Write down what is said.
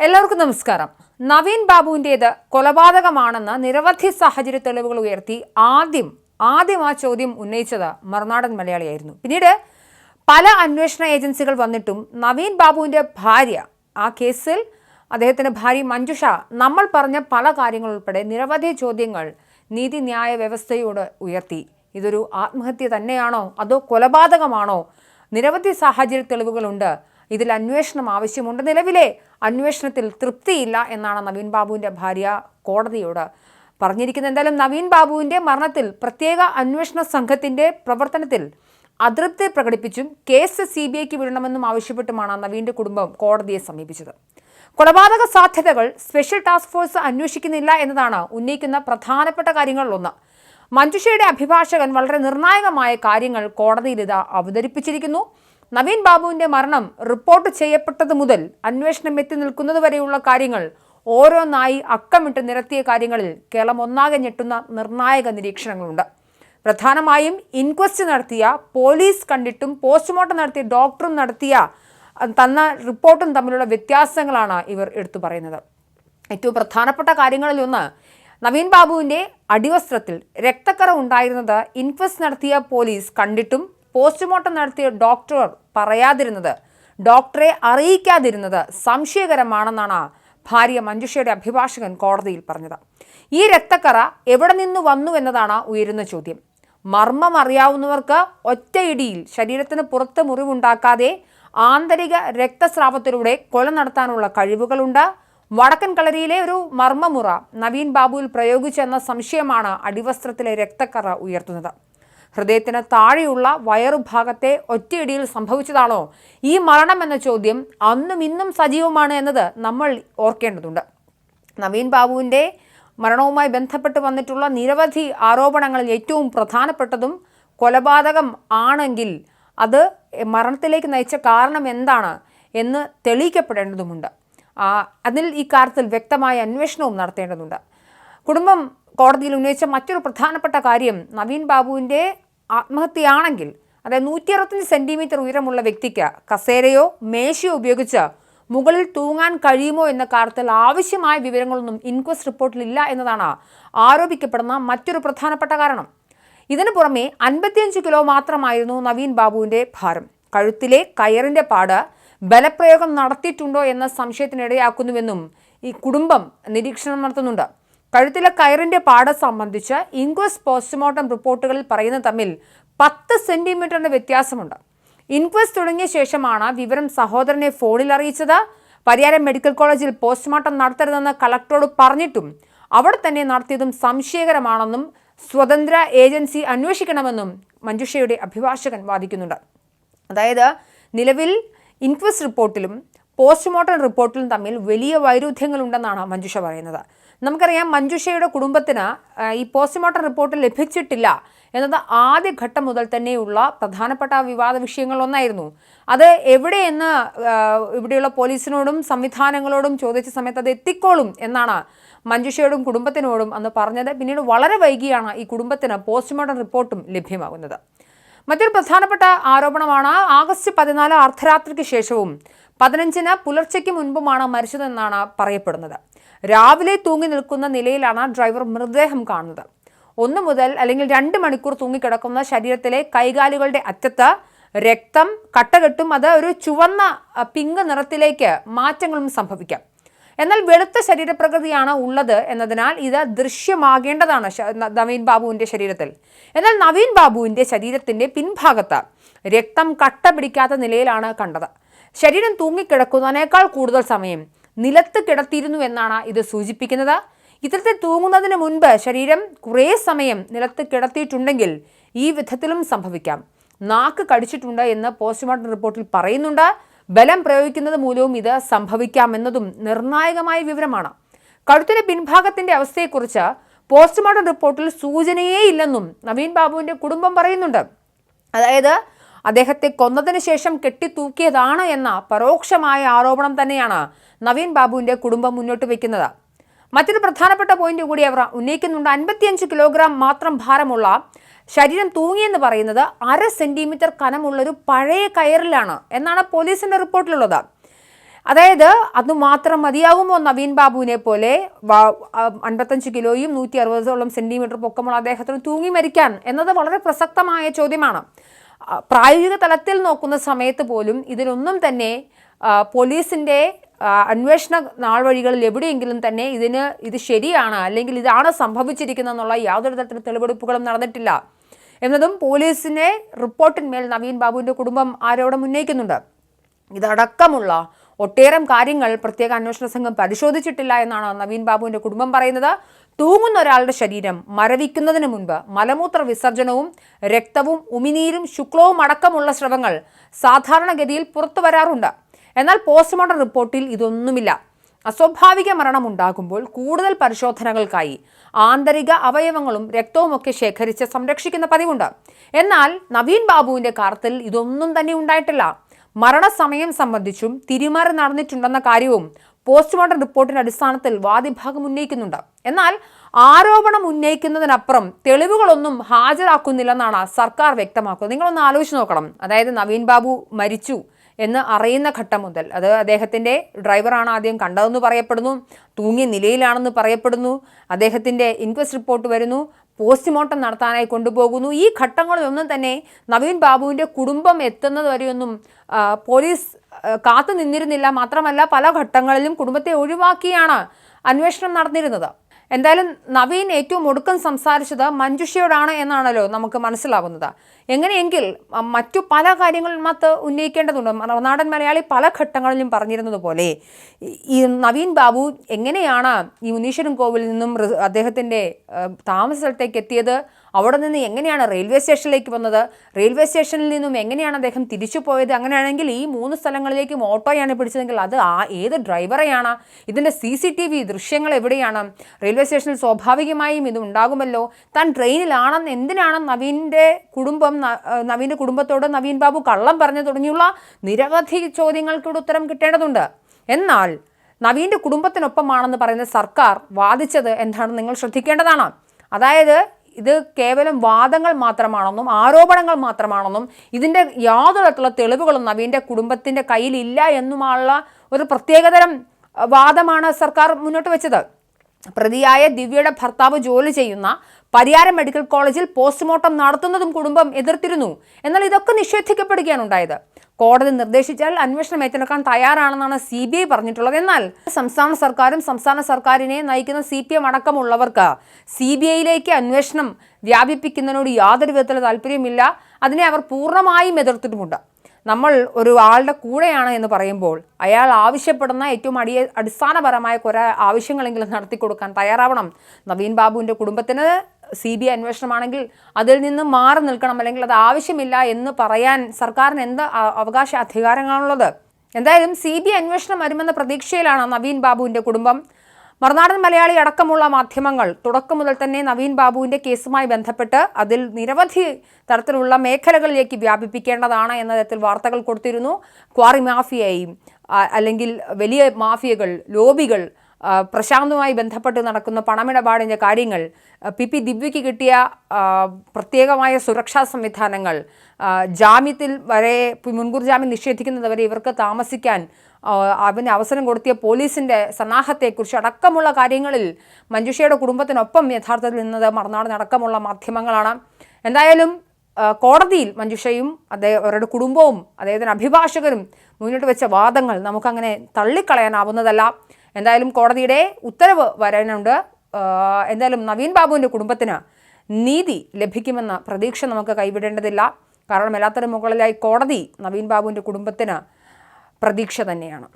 എല്ലാവർക്കും നമസ്കാരം. നവീൻ ബാബുവിന്റേത് കൊലപാതകമാണെന്ന് നിരവധി സാഹചര്യ തെളിവുകൾ ഉയർത്തി ആദ്യം ആദ്യം ആ ചോദ്യം ഉന്നയിച്ചത് മറുനാടൻ മലയാളിയായിരുന്നു. പിന്നീട് പല അന്വേഷണ ഏജൻസികൾ വന്നിട്ടും നവീൻ ബാബുവിന്റെ ഭാര്യ ആ കേസിൽ അദ്ദേഹത്തിന്റെ ഭാര്യ മഞ്ജുഷ നമ്മൾ പറഞ്ഞ പല കാര്യങ്ങൾ ഉൾപ്പെടെ നിരവധി ചോദ്യങ്ങൾ നീതിന്യായ വ്യവസ്ഥയോട് ഉയർത്തി. ഇതൊരു ആത്മഹത്യ തന്നെയാണോ? അതോ കൊലപാതകമാണോ? നിരവധി സാഹചര്യ തെളിവുകളുണ്ട്. ഇതിൽ അന്വേഷണം ആവശ്യമുണ്ട് നിലവിലെ. അന്വേഷണത്തിൽ തൃപ്തിയില്ല എന്നാണ് നവീൻ ബാബുവിന്റെ ഭാര്യ കോടതിയോട് പറഞ്ഞിരിക്കുന്നത്. എന്തായാലും നവീൻ ബാബുവിന്റെ മരണത്തിൽ പ്രത്യേക അന്വേഷണ സംഘത്തിന്റെ പ്രവർത്തനത്തിൽ അതൃപ്തി പ്രകടിപ്പിച്ചും കേസ് സി ബി ഐക്ക് വിടണമെന്നും ആവശ്യപ്പെട്ടുമാണ് നവീന്റെ കുടുംബം കോടതിയെ സമീപിച്ചത്. കൊലപാതക സാധ്യതകൾ സ്പെഷ്യൽ ടാസ്ക് ഫോഴ്സ് അന്വേഷിക്കുന്നില്ല എന്നതാണ് ഉന്നയിക്കുന്ന പ്രധാനപ്പെട്ട കാര്യങ്ങളിലൊന്ന് മഞ്ജുഷയുടെ അഭിഭാഷകൻ വളരെ നിർണായകമായ കാര്യങ്ങൾ കോടതിയിൽ ഇത് അവതരിപ്പിച്ചിരിക്കുന്നു. നവീൻ ബാബുവിന്റെ മരണം റിപ്പോർട്ട് ചെയ്യപ്പെട്ടത് മുതൽ അന്വേഷണം എത്തി നിൽക്കുന്നത് വരെയുള്ള കാര്യങ്ങൾ ഓരോന്നായി അക്കമിട്ട് നിരത്തിയ കാര്യങ്ങളിൽ കേരളം ഒന്നാകെ ഞെട്ടുന്ന നിർണായക നിരീക്ഷണങ്ങളുണ്ട്. പ്രധാനമായും ഇൻക്വസ്റ്റ് നടത്തിയ പോലീസ് കണ്ടിട്ടും പോസ്റ്റ്മോർട്ടം നടത്തിയ ഡോക്ടറും നടത്തിയ തന്ന റിപ്പോർട്ടും തമ്മിലുള്ള വ്യത്യാസങ്ങളാണ് ഇവർ എടുത്തു പറയുന്നത്. ഏറ്റവും പ്രധാനപ്പെട്ട കാര്യങ്ങളിലൊന്ന് നവീൻ ബാബുവിന്റെ അടിവസ്ത്രത്തിൽ രക്തക്കറ ഉണ്ടായിരുന്നത് ഇൻക്വസ്റ്റ് നടത്തിയ പോലീസ് കണ്ടിട്ടും പോസ്റ്റ്മോർട്ടം നടത്തിയ ഡോക്ടർ പറയാതിരുന്നത് ഡോക്ടറെ അറിയിക്കാതിരുന്നത് സംശയകരമാണെന്നാണ് ഭാര്യ മഞ്ജുഷയുടെ അഭിഭാഷകൻ കോടതിയിൽ പറഞ്ഞത്. ഈ രക്തക്കറ എവിടെ നിന്ന് വന്നു എന്നതാണ് ഉയരുന്ന ചോദ്യം. മർമ്മം അറിയാവുന്നവർക്ക് ഒറ്റയിടിയിൽ ശരീരത്തിന് പുറത്ത് മുറിവുണ്ടാക്കാതെ ആന്തരിക രക്തസ്രാവത്തിലൂടെ കൊല നടത്താനുള്ള കഴിവുകളുണ്ട്. വടക്കൻ കളരിയിലെ ഒരു മർമ്മമുറ നവീൻ ബാബുവിൽ പ്രയോഗിച്ചെന്ന സംശയമാണ് അടിവസ്ത്രത്തിലെ രക്തക്കറ ഉയർത്തുന്നത്. ഹൃദയത്തിന് താഴെയുള്ള വയറുഭാഗത്തെ ഒറ്റയിടിയിൽ സംഭവിച്ചതാണോ? ഈ മരണം എന്ന ചോദ്യം അന്നും ഇന്നും സജീവമാണ് എന്നത് നമ്മൾ ഓർക്കേണ്ടതുണ്ട്. നവീൻ ബാബുവിന്റെ മരണവുമായി ബന്ധപ്പെട്ട് വന്നിട്ടുള്ള നിരവധി ആരോപണങ്ങളിൽ ഏറ്റവും പ്രധാനപ്പെട്ടതും കൊലപാതകം ആണെങ്കിൽ അത് മരണത്തിലേക്ക് നയിച്ച കാരണം എന്താണ് എന്ന് തെളിയിക്കപ്പെടേണ്ടതുമുണ്ട്. അതിൽ ഈ കാര്യത്തിൽ വ്യക്തമായ അന്വേഷണവും നടത്തേണ്ടതുണ്ട്. കുടുംബം കോടതിയിൽ ഉന്നയിച്ച മറ്റൊരു പ്രധാനപ്പെട്ട കാര്യം നവീൻ ബാബുവിന്റെ ആത്മഹത്യയാണെങ്കിൽ അതായത് നൂറ്റി അറുപത്തഞ്ച് സെന്റിമീറ്റർ ഉയരമുള്ള വ്യക്തിക്ക് കസേരയോ മേശയോ ഉപയോഗിച്ച് മുകളിൽ തൂങ്ങാൻ കഴിയുമോ എന്ന കാര്യത്തിൽ ആവശ്യമായ വിവരങ്ങളൊന്നും ഇൻക്വസ്റ്റ് റിപ്പോർട്ടിലില്ല എന്നതാണ് ആരോപിക്കപ്പെടുന്ന മറ്റൊരു പ്രധാനപ്പെട്ട കാരണം. ഇതിനു പുറമെ അൻപത്തിയഞ്ച് കിലോ മാത്രമായിരുന്നു നവീൻ ബാബുവിന്റെ ഭാരം. കഴുത്തിലെ കയറിന്റെ പാട് ബലപ്രയോഗം നടത്തിയിട്ടുണ്ടോ എന്ന സംശയത്തിനിടയാക്കുന്നുവെന്നും ഈ കുടുംബം നിരീക്ഷണം നടത്തുന്നുണ്ട്. കഴുത്തിലെ കയറിന്റെ പാടം സംബന്ധിച്ച് ഇൻക്വസ്റ്റ് പോസ്റ്റ്മോർട്ടം റിപ്പോർട്ടുകളിൽ പറയുന്ന തമ്മിൽ പത്ത് സെന്റിമീറ്ററിന്റെ വ്യത്യാസമുണ്ട്. ഇൻക്വസ്റ്റ് തുടങ്ങിയ ശേഷമാണ് വിവരം സഹോദരനെ ഫോണിൽ അറിയിച്ചത്. പരിയാരം മെഡിക്കൽ കോളേജിൽ പോസ്റ്റ്മോർട്ടം നടത്തരുതെന്ന് കളക്ടറോട് പറഞ്ഞിട്ടും അവിടെ തന്നെ നടത്തിയതും സംശയകരമാണെന്നും സ്വതന്ത്ര ഏജൻസി അന്വേഷിക്കണമെന്നും മഞ്ജുഷയുടെ അഭിഭാഷകൻ വാദിക്കുന്നുണ്ട്. അതായത് നിലവിൽ ഇൻക്വസ്റ്റ് റിപ്പോർട്ടിലും പോസ്റ്റ്മോർട്ടം റിപ്പോർട്ടിലും തമ്മിൽ വലിയ വൈരുദ്ധ്യങ്ങളുണ്ടെന്നാണ് മഞ്ജുഷ പറയുന്നത്. നമുക്കറിയാം മഞ്ജുഷയുടെ കുടുംബത്തിന് ഈ പോസ്റ്റ്മോർട്ടം റിപ്പോർട്ട് ലഭിച്ചിട്ടില്ല എന്നത് ആദ്യഘട്ടം മുതൽ തന്നെയുള്ള പ്രധാനപ്പെട്ട വിവാദ വിഷയങ്ങളൊന്നായിരുന്നു അത് എവിടെയെന്ന് ഇവിടെയുള്ള പോലീസിനോടും സംവിധാനങ്ങളോടും ചോദിച്ച സമയത്ത് അത് എത്തിക്കോളും എന്നാണ് മഞ്ജുഷയോടും കുടുംബത്തിനോടും അന്ന് പറഞ്ഞത്. പിന്നീട് വളരെ വൈകിയാണ് ഈ കുടുംബത്തിന് പോസ്റ്റ്മോർട്ടം റിപ്പോർട്ടും ലഭ്യമാകുന്നത്. മറ്റൊരു പ്രധാനപ്പെട്ട ആരോപണമാണ് ആഗസ്റ്റ് പതിനാല് അർദ്ധരാത്രിക്ക് ശേഷവും. പതിനഞ്ചിന് പുലർച്ചയ്ക്ക് മുൻപുമാണ് മരിച്ചതെന്നാണ് പറയപ്പെടുന്നത്. രാവിലെ തൂങ്ങി നിൽക്കുന്ന നിലയിലാണ് ഡ്രൈവർ മൃതദേഹം കാണുന്നത്. ഒന്ന് മുതൽ അല്ലെങ്കിൽ രണ്ട് മണിക്കൂർ തൂങ്ങിക്കിടക്കുന്ന ശരീരത്തിലെ കൈകാലുകളുടെ അറ്റത്ത് രക്തം കട്ടകെട്ടും അത് ഒരു ചുവന്ന പിങ്ക് നിറത്തിലേക്ക് മാറ്റങ്ങളും സംഭവിക്കാം. എന്നാൽ വെളുത്ത ശരീരപ്രകൃതിയാണ് ഉള്ളത് എന്നതിനാൽ ഇത് ദൃശ്യമാകേണ്ടതാണ് നവീൻ ബാബുവിന്റെ ശരീരത്തിൽ. എന്നാൽ നവീൻ ബാബുവിന്റെ ശരീരത്തിന്റെ പിൻഭാഗത്ത് രക്തം കട്ട പിടിക്കാത്ത നിലയിലാണ് കണ്ടത്. ശരീരം തൂങ്ങിക്കിടക്കുന്നതിനേക്കാൾ കൂടുതൽ സമയം നിലത്ത് കിടത്തിയിരുന്നു എന്നാണ് ഇത് സൂചിപ്പിക്കുന്നത്. ഇത്തരത്തിൽ തൂങ്ങുന്നതിന് മുൻപ് ശരീരം കുറേ സമയം നിലത്ത് കിടത്തിയിട്ടുണ്ടെങ്കിൽ ഈ വിധത്തിലും സംഭവിക്കാം. നാക്ക് കടിച്ചിട്ടുണ്ട് എന്ന് പോസ്റ്റ്മോർട്ടം റിപ്പോർട്ടിൽ പറയുന്നുണ്ട്. ബലം പ്രയോഗിക്കുന്നത് മൂലവും ഇത് സംഭവിക്കാമെന്നതും നിർണായകമായ വിവരമാണ്. കഴുത്തിന്റെ പിൻഭാഗത്തിന്റെ അവസ്ഥയെക്കുറിച്ച് പോസ്റ്റ്മോർട്ടം റിപ്പോർട്ടിൽ സൂചനയേ ഇല്ലെന്നും നവീൻ ബാബുവിന്റെ കുടുംബം പറയുന്നുണ്ട്. അതായത് അദ്ദേഹത്തെ കൊന്നതിന് ശേഷം കെട്ടിത്തൂക്കിയതാണ് എന്ന പരോക്ഷമായ ആരോപണം തന്നെയാണ് നവീൻ ബാബുവിന്റെ കുടുംബം മുന്നോട്ട് വയ്ക്കുന്നത്. മറ്റൊരു പ്രധാനപ്പെട്ട പോയിന്റ് കൂടി അവർ ഉന്നയിക്കുന്നുണ്ട്. അൻപത്തിയഞ്ച് കിലോഗ്രാം മാത്രം ഭാരമുള്ള ശരീരം തൂങ്ങിയെന്ന് പറയുന്നത് അര സെന്റിമീറ്റർ കനമുള്ളൊരു പഴയ കയറിലാണ് എന്നാണ് പോലീസിന്റെ റിപ്പോർട്ടിലുള്ളത്. അതായത് അതുമാത്രം മതിയാകുമോ നവീൻ ബാബുവിനെ പോലെ അൻപത്തഞ്ച് കിലോയും നൂറ്റി അറുപതോളം സെന്റിമീറ്റർ പൊക്കമുള്ള അദ്ദേഹത്തിന് തൂങ്ങി മരിക്കാൻ എന്നത് വളരെ പ്രസക്തമായ ചോദ്യമാണ്. പ്രായോഗിക തലത്തിൽ നോക്കുന്ന സമയത്ത് പോലും ഇതിനൊന്നും തന്നെ പോലീസിന്റെ അന്വേഷണ നാൾവഴികളിൽ എവിടെയെങ്കിലും തന്നെ ഇതിന് ഇത് ശരിയാണ് അല്ലെങ്കിൽ ഇതാണ് സംഭവിച്ചിരിക്കുന്നതെന്നുള്ള യാതൊരു തരത്തിലുള്ള തെളിവെടുപ്പുകളും നടന്നിട്ടില്ല. എന്നതും പോലീസിന്റെ റിപ്പോർട്ടിന്മേൽ നവീൻ ബാബുവിന്റെ കുടുംബം ആരോടും ഉന്നയിക്കുന്നുണ്ട്. ഇതടക്കമുള്ള ഒട്ടേറെ കാര്യങ്ങൾ പ്രത്യേക അന്വേഷണ സംഘം പരിശോധിച്ചിട്ടില്ല എന്നാണ് നവീൻ ബാബുവിന്റെ കുടുംബം പറയുന്നത്. തൂങ്ങുന്ന ഒരാളുടെ ശരീരം മരവിക്കുന്നതിന് മുൻപ് മലമൂത്ര വിസർജനവും രക്തവും ഉമിനീരും ശുക്ലവും അടക്കമുള്ള സ്രവങ്ങൾ സാധാരണഗതിയിൽ പുറത്തു വരാറുണ്ട്. എന്നാൽ പോസ്റ്റ്മോർട്ടം റിപ്പോർട്ടിൽ ഇതൊന്നുമില്ല. അസ്വാഭാവിക മരണമുണ്ടാകുമ്പോൾ കൂടുതൽ പരിശോധനകൾക്കായി ആന്തരിക അവയവങ്ങളും രക്തവുമൊക്കെ ശേഖരിച്ച് സംരക്ഷിക്കുന്ന പതിവുണ്ട്. എന്നാൽ നവീൻ ബാബുവിന്റെ കാര്യത്തിൽ ഇതൊന്നും തന്നെ ഉണ്ടായിട്ടില്ല. മരണസമയം സംബന്ധിച്ചും തിരിമറി നടന്നിട്ടുണ്ടെന്ന കാര്യവും പോസ്റ്റ്മോർട്ടം റിപ്പോർട്ടിന്റെ അടിസ്ഥാനത്തിൽ വാദിഭാഗം ഉന്നയിക്കുന്നുണ്ട്. എന്നാൽ ആരോപണം ഉന്നയിക്കുന്നതിനപ്പുറം തെളിവുകളൊന്നും ഹാജരാക്കുന്നില്ലെന്നാണ് സർക്കാർ വ്യക്തമാക്കുന്നത്. നിങ്ങളൊന്ന് ആലോചിച്ച് നോക്കണം. അതായത് നവീൻ ബാബു മരിച്ചു. എന്ന് അറിയുന്ന ഘട്ടം മുതൽ. അത് അദ്ദേഹത്തിന്റെ ഡ്രൈവറാണ് ആദ്യം കണ്ടതെന്ന് പറയപ്പെടുന്നു തൂങ്ങിയ നിലയിലാണെന്ന് പറയപ്പെടുന്നു അദ്ദേഹത്തിന്റെ ഇൻക്വസ്റ്റ് റിപ്പോർട്ട് വരുന്നു പോസ്റ്റ്മോർട്ടം നടത്താനായി കൊണ്ടുപോകുന്നു. ഈ ഘട്ടങ്ങളിലൊന്നും തന്നെ നവീൻ ബാബുവിന്റെ കുടുംബം എത്തുന്നത് വരെയൊന്നും പോലീസ് കാത്തു നിന്നിരുന്നില്ല. മാത്രമല്ല പല ഘട്ടങ്ങളിലും കുടുംബത്തെ ഒഴിവാക്കിയാണ് അന്വേഷണം നടന്നിരുന്നത്. എന്തായാലും നവീൻ ഏറ്റവും ഒടുക്കം സംസാരിച്ചത് മഞ്ജുഷയോടാണ് എന്നാണല്ലോ നമുക്ക് മനസ്സിലാകുന്നത് എങ്ങനെയെങ്കിൽ മറ്റു പല കാര്യങ്ങളും മാത്ത് ഉന്നയിക്കേണ്ടതുണ്ട്. നാടൻ മലയാളി പല ഘട്ടങ്ങളിലും പറഞ്ഞിരുന്നത് പോലെ ഈ- നവീൻ ബാബു എങ്ങനെയാണ് ഈ മുനീശ്വരൻ കോവിലിൽ നിന്നും അദ്ദേഹത്തിന്റെ താമസ സ്ഥലത്തേക്ക് എത്തിയത്? അവിടെ നിന്ന് എങ്ങനെയാണ് റെയിൽവേ സ്റ്റേഷനിലേക്ക് വന്നത്? റെയിൽവേ സ്റ്റേഷനിൽ നിന്നും എങ്ങനെയാണ് അദ്ദേഹം തിരിച്ചു പോയത്? അങ്ങനെയാണെങ്കിൽ ഈ മൂന്ന് സ്ഥലങ്ങളിലേക്കും ഓട്ടോയാണ് പിടിച്ചതെങ്കിൽ അത് ആ ഏത് ഡ്രൈവറെയാണ്? ഇതിന്റെ സി സി ടി വി ദൃശ്യങ്ങൾ എവിടെയാണ്? റെയിൽവേ സ്റ്റേഷനിൽ സ്വാഭാവികമായും ഇത് ഉണ്ടാകുമല്ലോ. താൻ ട്രെയിനിലാണെന്ന് എന്തിനാണ് നവീന്റെ കുടുംബം നവീന്റെ കുടുംബത്തോട് നവീൻ ബാബു കള്ളം പറഞ്ഞു തുടങ്ങിയുള്ള നിരവധി ചോദ്യങ്ങൾക്കൂടെ ഉത്തരം കിട്ടേണ്ടതുണ്ട്. എന്നാൽ നവീന്റെ കുടുംബത്തിനൊപ്പമാണെന്ന് പറയുന്ന സർക്കാർ വാദിച്ചത് എന്താണെന്ന് നിങ്ങൾ ശ്രദ്ധിക്കേണ്ടതാണ്. അതായത് ഇത് കേവലം വാദങ്ങൾ മാത്രമാണെന്നും ആരോപണങ്ങൾ മാത്രമാണെന്നും ഇതിന്റെ യാതൊരു തരത്തിലുള്ള തെളിവുകളും നവീന്റെ കുടുംബത്തിന്റെ കയ്യിലില്ല എന്നുമുള്ള ഒരു പ്രത്യേകതരം വാദമാണ് സർക്കാർ മുന്നോട്ട് വെച്ചത്. പ്രതിയായ ദിവ്യയുടെ ഭർത്താവ് ജോലി ചെയ്യുന്ന പരിയാരം മെഡിക്കൽ കോളേജിൽ പോസ്റ്റ്മോർട്ടം നടത്തുന്നതും കുടുംബം എതിർത്തിരുന്നു. എന്നാൽ ഇതൊക്കെ നിഷേധിക്കപ്പെടുകയാണ് ഉണ്ടായത്. കോടതി നിർദ്ദേശിച്ചാൽ അന്വേഷണം ഏറ്റെടുക്കാൻ തയ്യാറാണെന്നാണ് സി ബി ഐ പറഞ്ഞിട്ടുള്ളത്. എന്നാൽ സംസ്ഥാന സർക്കാരും സംസ്ഥാന സർക്കാരിനെ നയിക്കുന്ന സി പി എം അടക്കമുള്ളവർക്ക് സി ബി ഐയിലേക്ക് അന്വേഷണം വ്യാപിപ്പിക്കുന്നതിനോട് യാതൊരു വിധത്തിലുള്ള താല്പര്യമില്ല അതിനെ അവർ പൂർണമായും എതിർത്തിട്ടുമുണ്ട്. നമ്മൾ ഒരു ആളുടെ കൂടെയാണ് എന്ന് പറയുമ്പോൾ അയാൾ ആവശ്യപ്പെടുന്ന ഏറ്റവും അടിയ അടിസ്ഥാനപരമായ കുറേ ആവശ്യങ്ങളെങ്കിലും നടത്തി കൊടുക്കാൻ തയ്യാറാവണം. നവീൻ ബാബുവിന്റെ കുടുംബത്തിന് സി ബി ഐ അന്വേഷണമാണെങ്കിൽ അതിൽ നിന്ന് മാറി നിൽക്കണം അല്ലെങ്കിൽ അത് ആവശ്യമില്ല എന്ന് പറയാൻ സർക്കാരിന് എന്ത് അവകാശ അധികാരങ്ങളാണുള്ളത്? എന്തായാലും സി ബി ഐ അന്വേഷണം വരുമെന്ന പ്രതീക്ഷയിലാണ് നവീൻ ബാബുവിന്റെ കുടുംബം. മറുനാടൻ മലയാളി അടക്കമുള്ള മാധ്യമങ്ങൾ തുടക്കം മുതൽ തന്നെ നവീൻ ബാബുവിന്റെ കേസുമായി ബന്ധപ്പെട്ട് അതിൽ നിരവധി തരത്തിലുള്ള മേഖലകളിലേക്ക് വ്യാപിപ്പിക്കേണ്ടതാണ് എന്ന തരത്തിൽ വാർത്തകൾ കൊടുത്തിരുന്നു. ക്വാറി മാഫിയയും അല്ലെങ്കിൽ വലിയ മാഫിയകൾ ലോബികൾ പ്രശാന്തുമായി ബന്ധപ്പെട്ട് നടക്കുന്ന പണമിടപാടിന്റെ കാര്യങ്ങൾ പി പി ദിവ്യയ്ക്ക് കിട്ടിയ പ്രത്യേകമായ സുരക്ഷാ സംവിധാനങ്ങൾ ജാമ്യത്തിൽ വരെ മുൻകൂർ ജാമ്യം നിഷേധിക്കുന്നത് വരെ ഇവർക്ക് താമസിക്കാൻ അവന് അവസരം കൊടുത്തിയ പോലീസിന്റെ സന്നാഹത്തെക്കുറിച്ച് അടക്കമുള്ള കാര്യങ്ങളിൽ മഞ്ജുഷയുടെ കുടുംബത്തിനൊപ്പം യഥാർത്ഥത്തിൽ നിന്നത് മറുനാടനടക്കമുള്ള മാധ്യമങ്ങളാണ്. എന്തായാലും കോടതിയിൽ മഞ്ജുഷയും അദ്ദേഹം അവരുടെ കുടുംബവും അദ്ദേഹത്തിന്റെ അഭിഭാഷകരും മുന്നോട്ട് വെച്ച വാദങ്ങൾ നമുക്കങ്ങനെ തള്ളിക്കളയാനാവുന്നതല്ല. എന്തായാലും കോടതിയുടെ ഉത്തരവ് വരാനുണ്ട്. എന്തായാലും നവീൻ ബാബുവിന്റെ കുടുംബത്തിന് നീതി ലഭിക്കുമെന്ന പ്രതീക്ഷ നമുക്ക് കൈവിടേണ്ടതില്ല. കാരണം എല്ലാത്തരം മുകളിലായി കോടതി നവീൻ ബാബുവിന്റെ കുടുംബത്തിന് പ്രതീക്ഷ തന്നെയാണ്.